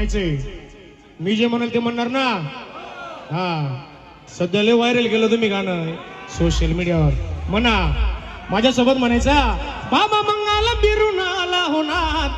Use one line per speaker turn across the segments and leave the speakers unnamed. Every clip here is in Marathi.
म्हणायचंय मी जे म्हणाल ते म्हणणार ना? हा. सध्या लय व्हायरल केलं तुम्ही गाणं. सोशल मीडियावर म्हणा. माझ्यासोबत म्हणायचा बाबा मंगाला बिरून आला होणार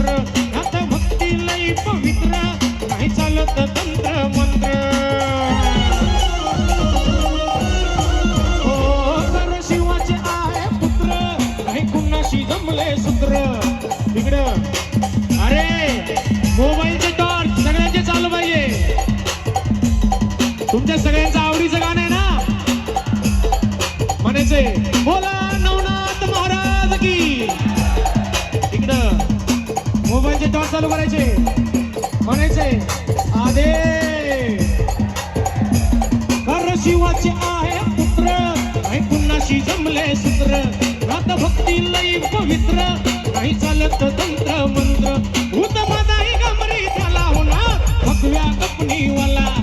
जमले काही जमले सूत्र. रात भक्ती लई पवित्र. काही चालत तंत्र मंत्र. उत्तमदाई गमरी झाला होणार. भगव्या कपणीवाला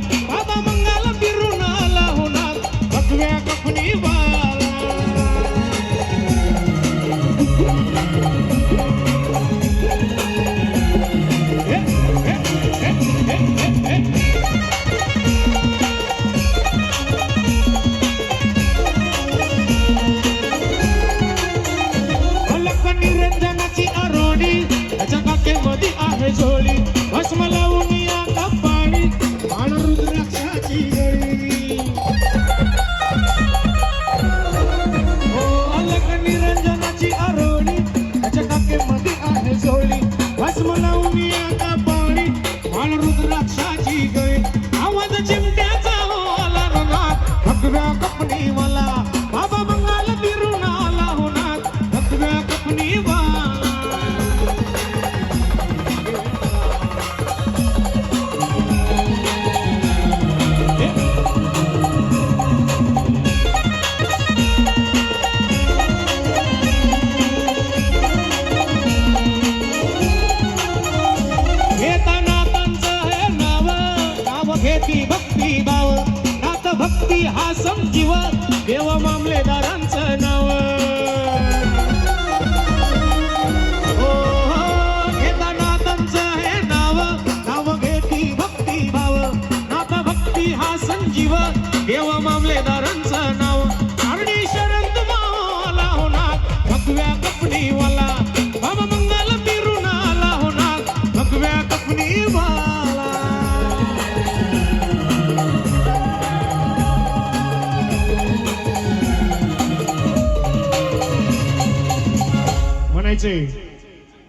म्हणायचंय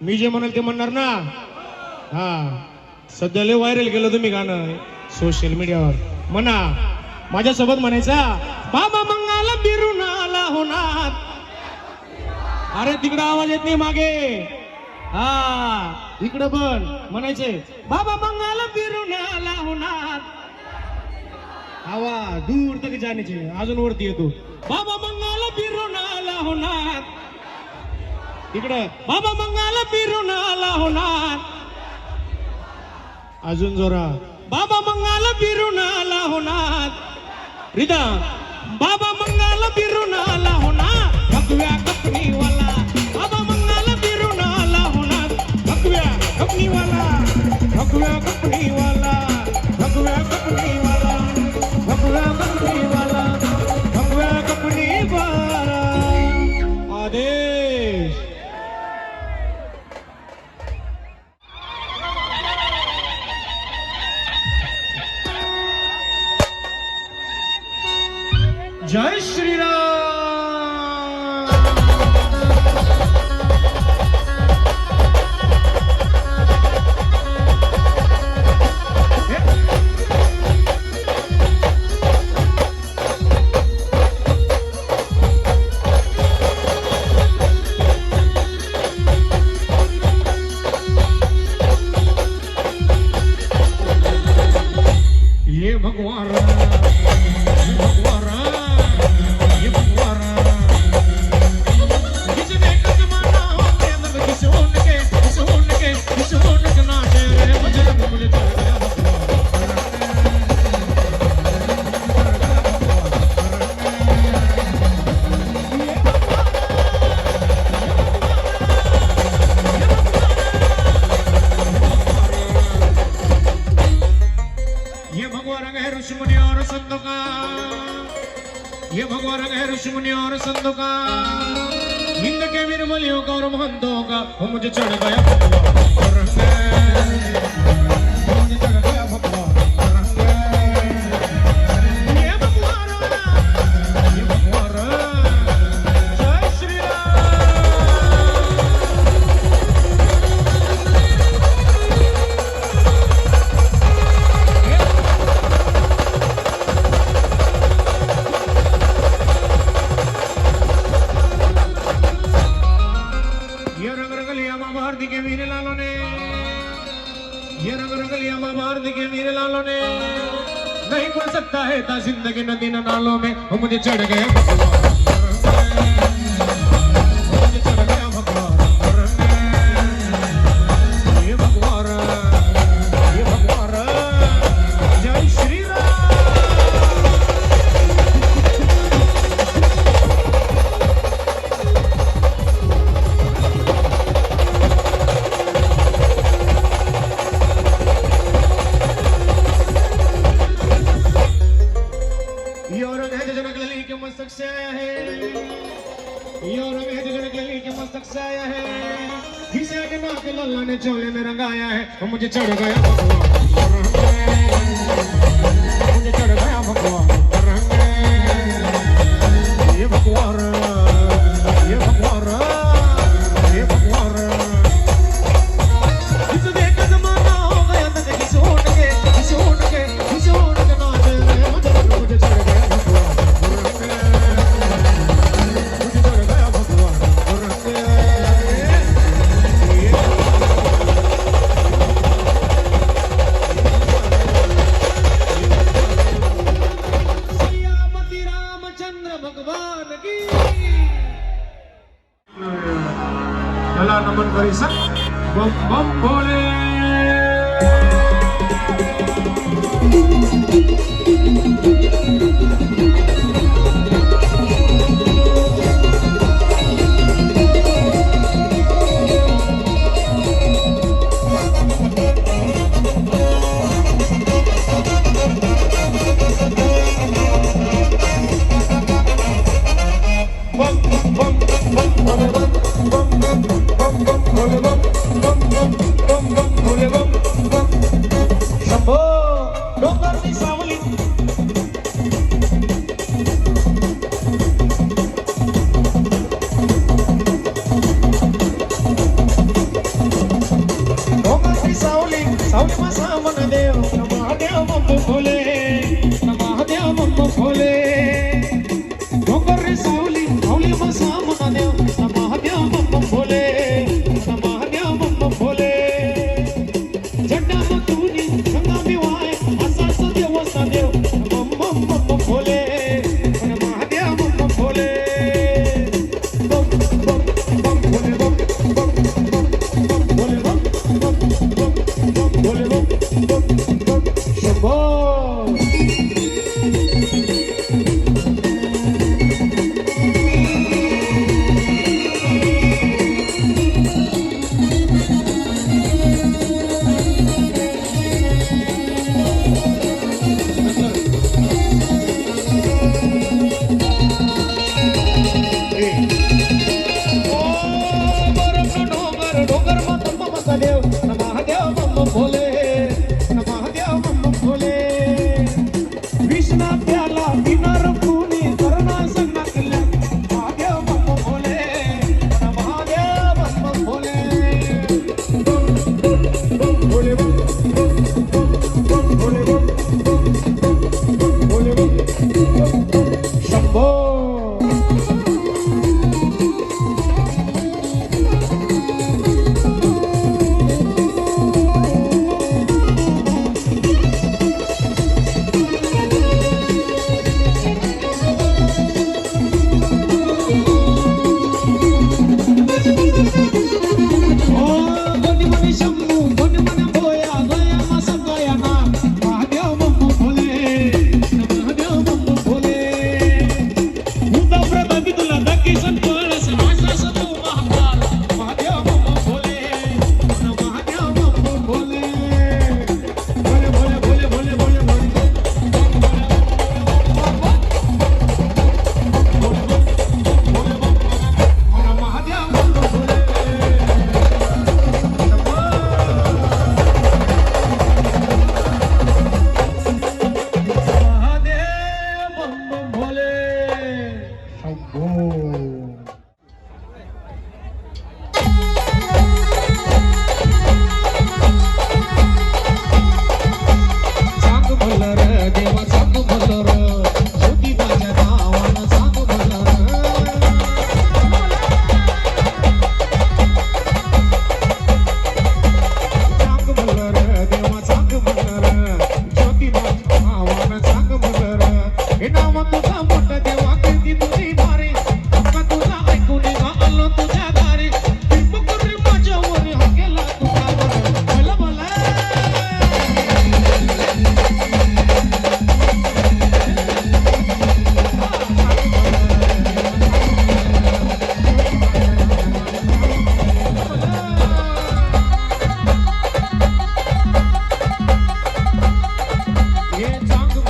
मी जे म्हणाल ते म्हणणार ना? हा. सध्या लय व्हायरल केलं तुम्ही गाणं सोशल मीडियावर म्हणा. माझ्यासोबत म्हणायचा बाबा मंगाला बिरून आला होणार. अरे तिकडं आवाज येत नाही मागे. हा. इकडं पण म्हणायचे बाबा मंगाला बिरून आला होणार. आवाज दूर तरी जाण्याचे. अजून वरती येतो. बाबा मंगाला बिरून आला होणार. इकडे. बाबा मंगाला फिरून आला होणार. अजून जोरा. बाबा मंगाला फिरून आला होणार. रिदा. बाबा मंगाला फिरून आला होणार. भगव्या कपनीवाला. बाबा मंगाला फिरून आला होणार. भगव्या कपनीवाला. भगव्या कपनीवाला. জয় শ্রীরাম మన దేవ మహాదేవ మమ్మ భూలే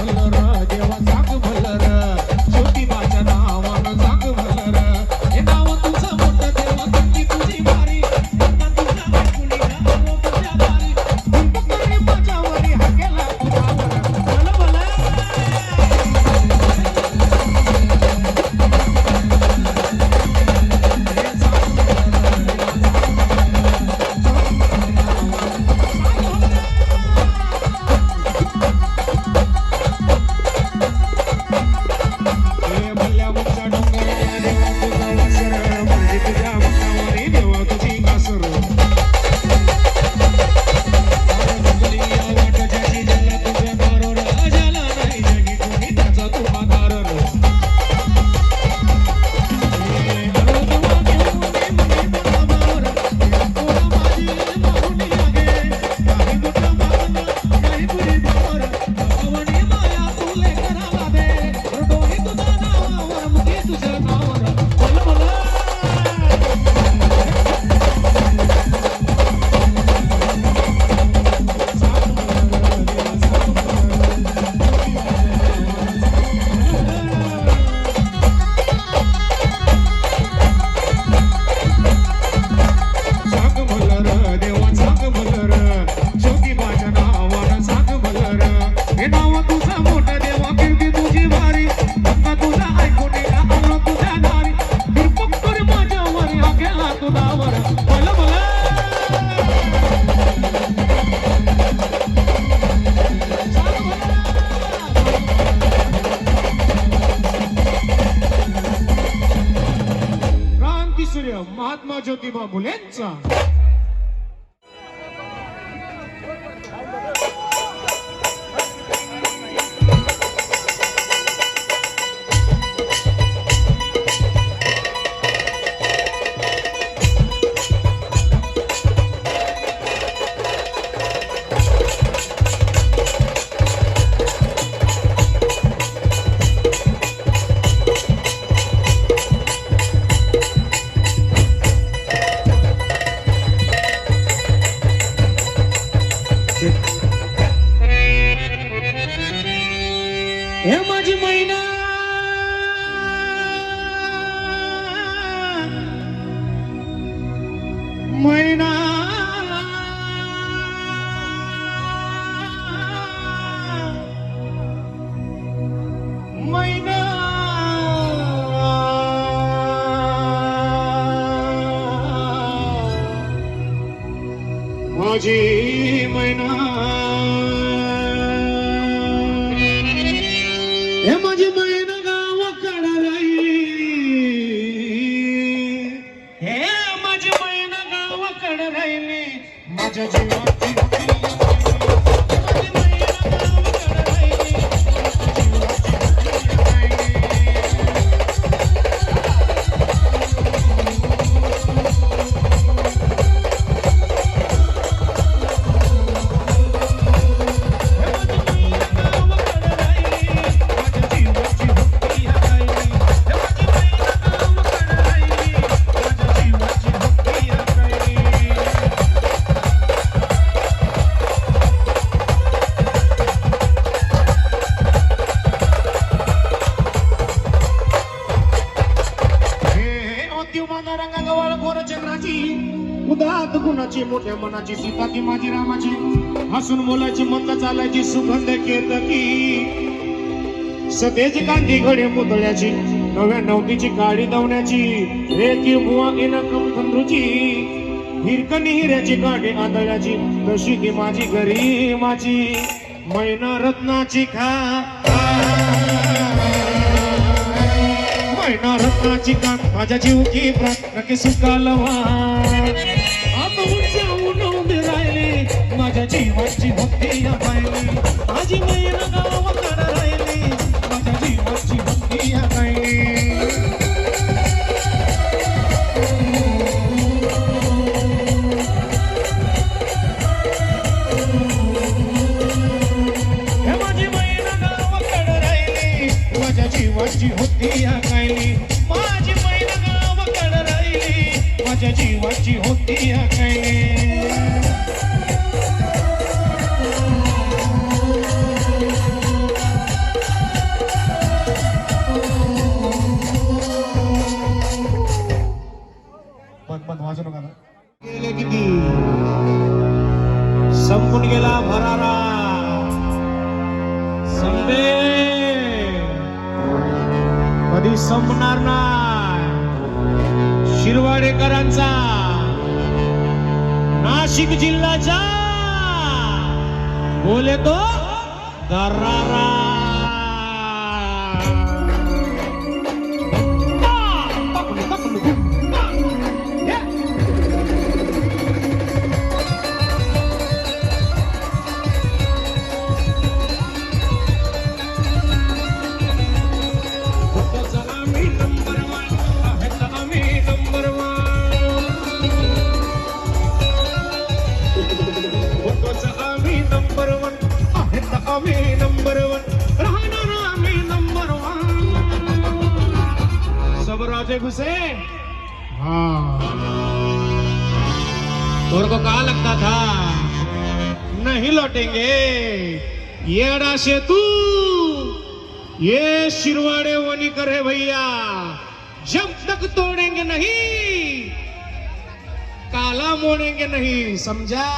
ಚಂದ್ರ ದೇವಸ मैना मंद चालायची सुगंध केतकी. सतेज कांदी घडे पुतळ्याची नव्या नवतीची काळी दवण्याची रेकी मुवा इनकम थंडूची हिरकणी हिऱ्याची गाडी आदळ्याची तशी ती माझी घरी माझी मैना रत्नाची खा मैना रत्नाची का माझ्या जीव की प्राण नके सुकालवा जीवाची भक्ती या पाहिली कधी संपणार नाही. शिरवाडेकरांचा नाशिक जिल्ह्याचा. बोले तो दरारा सबराजे घुसे। हाँ। तोर को कहा लगता था? नहीं लौटेंगे। ये अड़ाशे तू ये शिरवाड़े वनी करे भैया। जब तक तोड़ेंगे नहीं, काला मोड़ेंगे नहीं, समझा?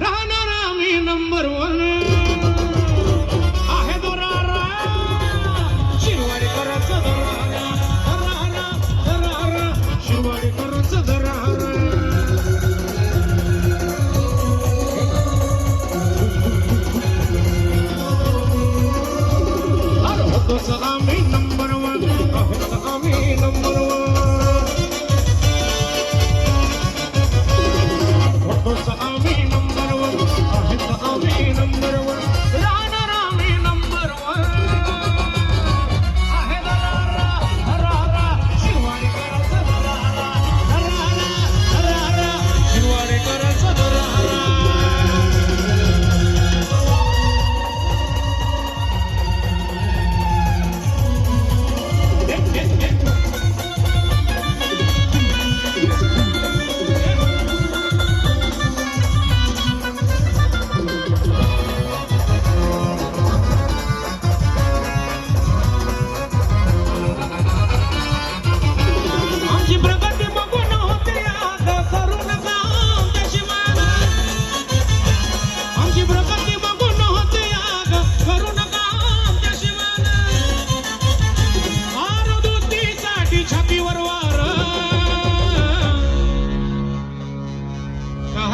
राहणार आम्ही नंबर वन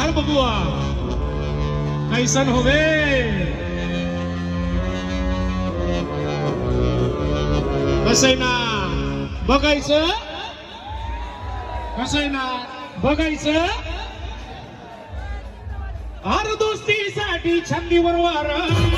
कर बबुआ। कैसन होवे कसय ना बघायचं कसय ना बघायचं हर दोस्तीसाठी छंदी बरोबर आहे